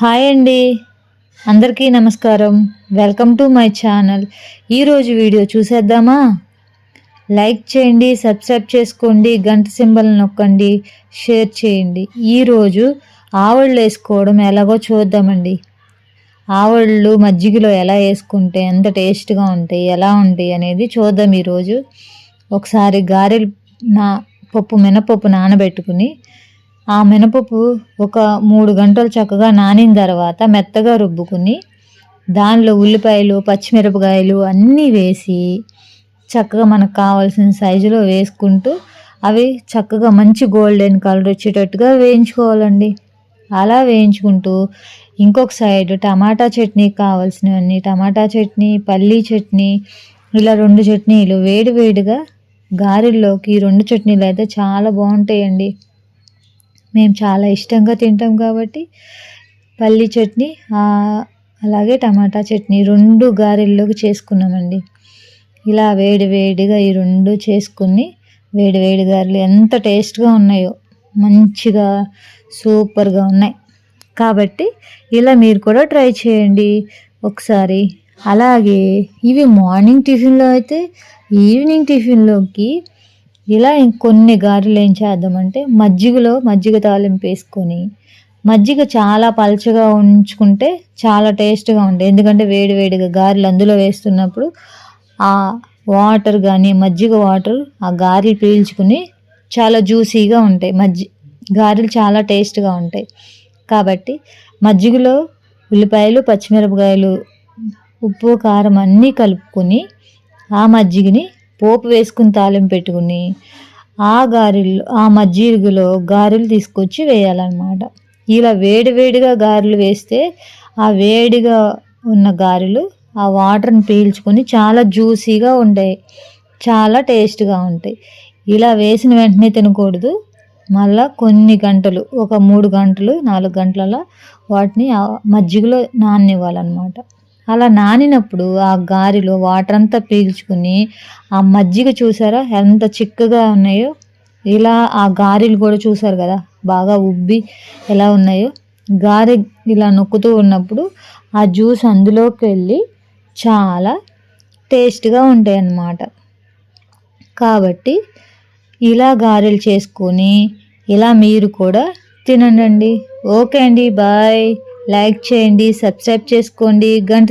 Hi అండి. అందరికీ నమస్కారం. Welcome to my channel. ఈరోజు వీడియో చూసేద్దామా? లైక్ చేయండి సబ్స్క్రైబ్ చేసుకోండి గంట సింబల్ నొక్కండి షేర్ చేయండి. ఈరోజు ఆవళ్ళు వేసుకోవడం ఎలాగో చూద్దామండి. ఆవళ్ళు మజ్జిగలో ఎలా వేసుకుంటే ఎంత టేస్ట్గా ఉంటాయి ఎలా ఉంటాయి అనేది చూద్దాం ఈరోజు ఒకసారి గారెలు నా పప్పు మినపప్పు నానబెట్టుకుని ఆ మినపప్పు ఒక మూడు గంటలు చక్కగా నానిన తర్వాత మెత్తగా రుబ్బుకుని దానిలో ఉల్లిపాయలు పచ్చిమిరపకాయలు అన్నీ వేసి చక్కగా మనకు కావాల్సిన సైజులో వేసుకుంటూ అవి చక్కగా మంచి గోల్డెన్ కలర్ వచ్చేటట్టుగా వేయించుకోవాలండి. అలా వేయించుకుంటూ ఇంకొక సైడ్ టమాటా చట్నీ కావాల్సినవన్నీ టమాటా చట్నీ పల్లీ చట్నీ ఇలా రెండు చట్నీలు వేడి వేడిగా గారెల్లోకి రెండు చట్నీలు అయితే చాలా బాగుంటాయండి. మేము చాలా ఇష్టంగా తింటాం కాబట్టి పల్లి చట్నీ అలాగే టమాటా చట్నీ రెండు గారెల్లోకి చేసుకున్నామండి. ఇలా వేడి వేడిగా ఈ రెండు చేసుకుని వేడి వేడి గారెలు ఎంత టేస్ట్గా ఉన్నాయో మంచిగా సూపర్గా ఉన్నాయి. కాబట్టి ఇలా మీరు కూడా ట్రై చేయండి ఒకసారి. అలాగే ఇవి మార్నింగ్ టిఫిన్లో అయితే ఈవినింగ్ టిఫిన్లోకి ఇలా ఇంకొన్ని గారెలు ఏం చేద్దామంటే మజ్జిగలో మజ్జిగ తాలింపు వేసుకొని మజ్జిగ చాలా పలచగా ఉంచుకుంటే చాలా టేస్ట్గా ఉంటాయి ఎందుకంటే వేడి వేడిగా గారెలు అందులో వేస్తున్నప్పుడు ఆ వాటర్ కానీ మజ్జిగ వాటర్ ఆ గారెలు పీల్చుకుని చాలా జ్యూసీగా ఉంటాయి. మజ్జి గారెలు చాలా టేస్ట్గా ఉంటాయి. కాబట్టి మజ్జిగలో ఉల్లిపాయలు పచ్చిమిరపకాయలు ఉప్పు కారం అన్నీ కలుపుకొని ఆ మజ్జిగని పోపు వేసుకుని తాలింపు పెట్టుకుని ఆ గారెలు ఆ మజ్జిగలో గారెలు తీసుకొచ్చి వేయాలన్నమాట. ఇలా వేడి వేడిగా గారెలు వేస్తే ఆ వేడిగా ఉన్న గారెలు ఆ వాటర్ని పీల్చుకొని చాలా జ్యూసీగా ఉంటాయి. చాలా టేస్ట్గా ఉంటాయి. ఇలా వేసిన వెంటనే తినకూడదు. మళ్ళా కొన్ని గంటలు ఒక మూడు గంటలు నాలుగు గంటల వాటిని మజ్జిగలో నాననివ్వాలన్నమాట. అలా నానినప్పుడు ఆ గారెలో వాటర్ అంతా పీల్చుకుని ఆ మజ్జిగ చూసారా? ఎంత చిక్కగా ఉన్నాయో. ఇలా ఆ గారెలు కూడా చూసారు కదా? బాగా ఉబ్బి ఎలా ఉన్నాయో. గారె ఇలా నొక్కుతూ ఉన్నప్పుడు ఆ జ్యూస్ అందులోకి వెళ్ళి చాలా టేస్ట్గా ఉంటాయి అన్నమాట కాబట్టి ఇలా గారెలు చేసుకొని ఇలా మీరు కూడా తినండి ఓకే అండి బాయ్. లైక్ చేయండి సబ్స్క్రైబ్ చేసుకోండి. గంట